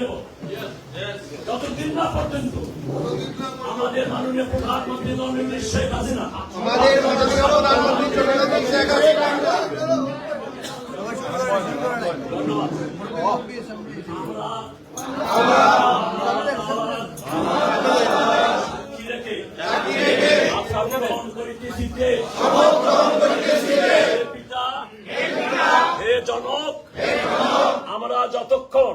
দেব। যতদিন না পর্যন্ত আমাদের মাননীয় প্রধানমন্ত্রী নরেন্দ্র শেখ হাসিনা আমাদের মাননীয় প্রধানমন্ত্রী জননেত্রী শেখ হাসিনা। আমরা যতক্ষণ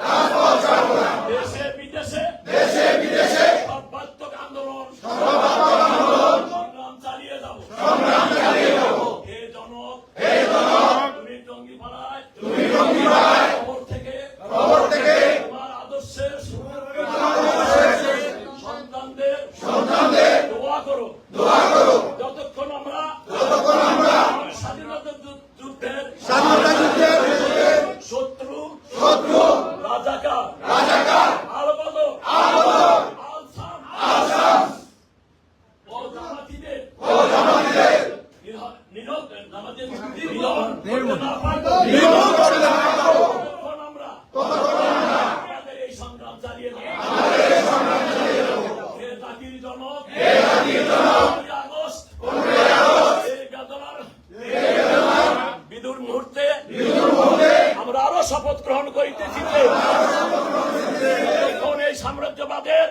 Nós vamos ajudar. আমরা আরও শপথ গ্রহণ করিতেছি এখন এই সাম্রাজ্যবাদের